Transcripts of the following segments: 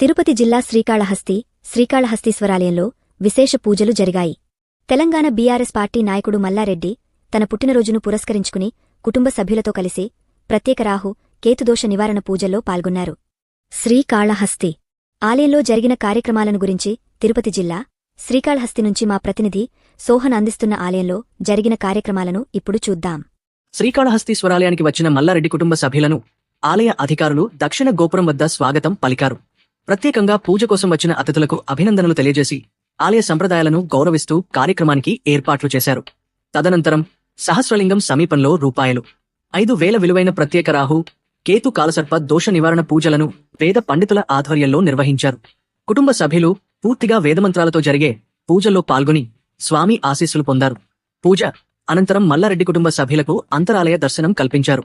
తిరుపతి జిల్లా శ్రీకాళహస్తి శ్రీకాళహస్తీశ్వరాలయంలో విశేష పూజలు జరిగాయి. తెలంగాణ బీఆర్ఎస్ పార్టీ నాయకుడు మల్లారెడ్డి తన పుట్టినరోజును పురస్కరించుకుని కుటుంబ సభ్యులతో కలిసి ప్రత్యేక రాహు కేతుదోష నివారణ పూజల్లో పాల్గొన్నారు. శ్రీకాళహస్తి ఆలయంలో జరిగిన కార్యక్రమాలను గురించి తిరుపతి జిల్లా శ్రీకాళహస్తి నుంచి మా ప్రతినిధి సోహన్ అందిస్తున్న ఆలయంలో జరిగిన కార్యక్రమాలను ఇప్పుడు చూద్దాం. శ్రీకాళహస్తీశ్వరాలయానికి వచ్చిన మల్లారెడ్డి కుటుంబ సభ్యులను ఆలయ అధికారులు దక్షిణ గోపురం వద్ద స్వాగతం పలికారు. ప్రత్యేకంగా పూజ కోసం వచ్చిన అతిథులకు అభినందనలు తెలియజేసి ఆలయ సంప్రదాయాలను గౌరవిస్తూ కార్యక్రమానికి ఏర్పాట్లు చేశారు. తదనంతరం సహస్రలింగం సమీపంలో రూపాయలు ఐదు వేల విలువైన ప్రత్యేక రాహు కేతు కాలసర్ప దోష నివారణ పూజలను వేద పండితుల ఆధ్వర్యంలో నిర్వహించారు. కుటుంబ సభ్యులు పూర్తిగా వేదమంత్రాలతో జరిగే పూజల్లో పాల్గొని స్వామి ఆశీస్సులు పొందారు. పూజ అనంతరం మల్లారెడ్డి కుటుంబ సభ్యులకు అంతరాలయ దర్శనం కల్పించారు.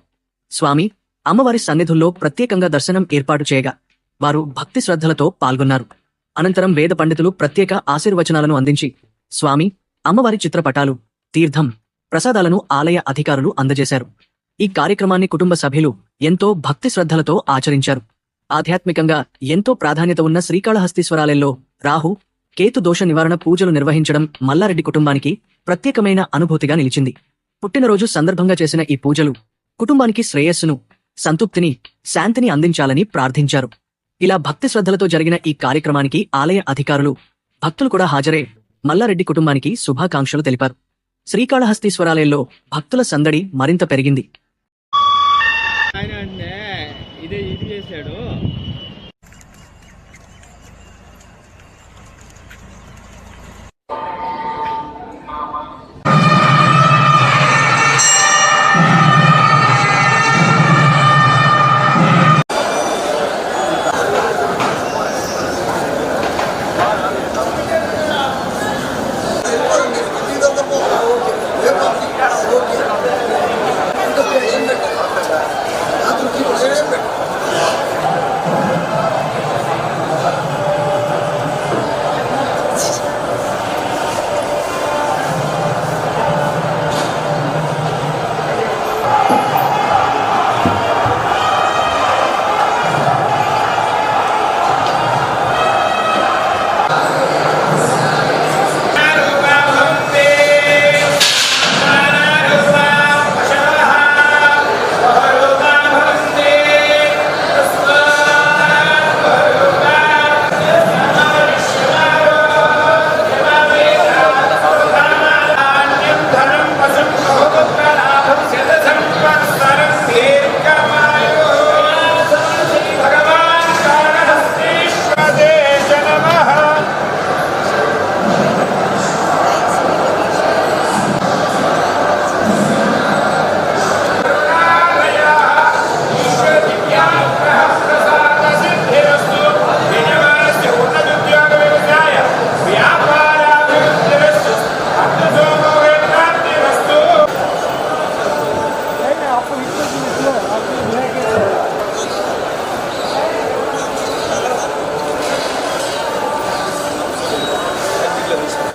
స్వామి అమ్మవారి సన్నిధుల్లో ప్రత్యేకంగా దర్శనం ఏర్పాటు చేయగా వారు భక్తి శ్రద్ధలతో పాల్గొన్నారు. అనంతరం వేద పండితులు ప్రత్యేక ఆశీర్వచనాలను అందించి స్వామి అమ్మవారి చిత్రపటాలు తీర్థం ప్రసాదాలను ఆలయ అధికారులు అందజేశారు. ఈ కార్యక్రమాన్ని కుటుంబ సభ్యులు ఎంతో భక్తి శ్రద్ధలతో ఆచరించారు. ఆధ్యాత్మికంగా ఎంతో ప్రాధాన్యత ఉన్న శ్రీకాళహస్తీశ్వరాలయంలో రాహు కేతు దోష నివారణ పూజలు నిర్వహించడం మల్లారెడ్డి కుటుంబానికి ప్రత్యేకమైన అనుభూతిగా నిలిచింది. పుట్టినరోజు సందర్భంగా చేసిన ఈ పూజలు కుటుంబానికి శ్రేయస్సును సంతృప్తిని శాంతిని అందించాలని ప్రార్థించారు. ఇలా భక్తి శ్రద్ధలతో జరిగిన ఈ కార్యక్రమానికి ఆలయ అధికారులు భక్తులు కూడా హాజరై. మల్లారెడ్డి కుటుంబానికి శుభాకాంక్షలు తెలిపారు. శ్రీకాళహస్తీశ్వరాలయంలో భక్తుల సందడి మరింత పెరిగింది.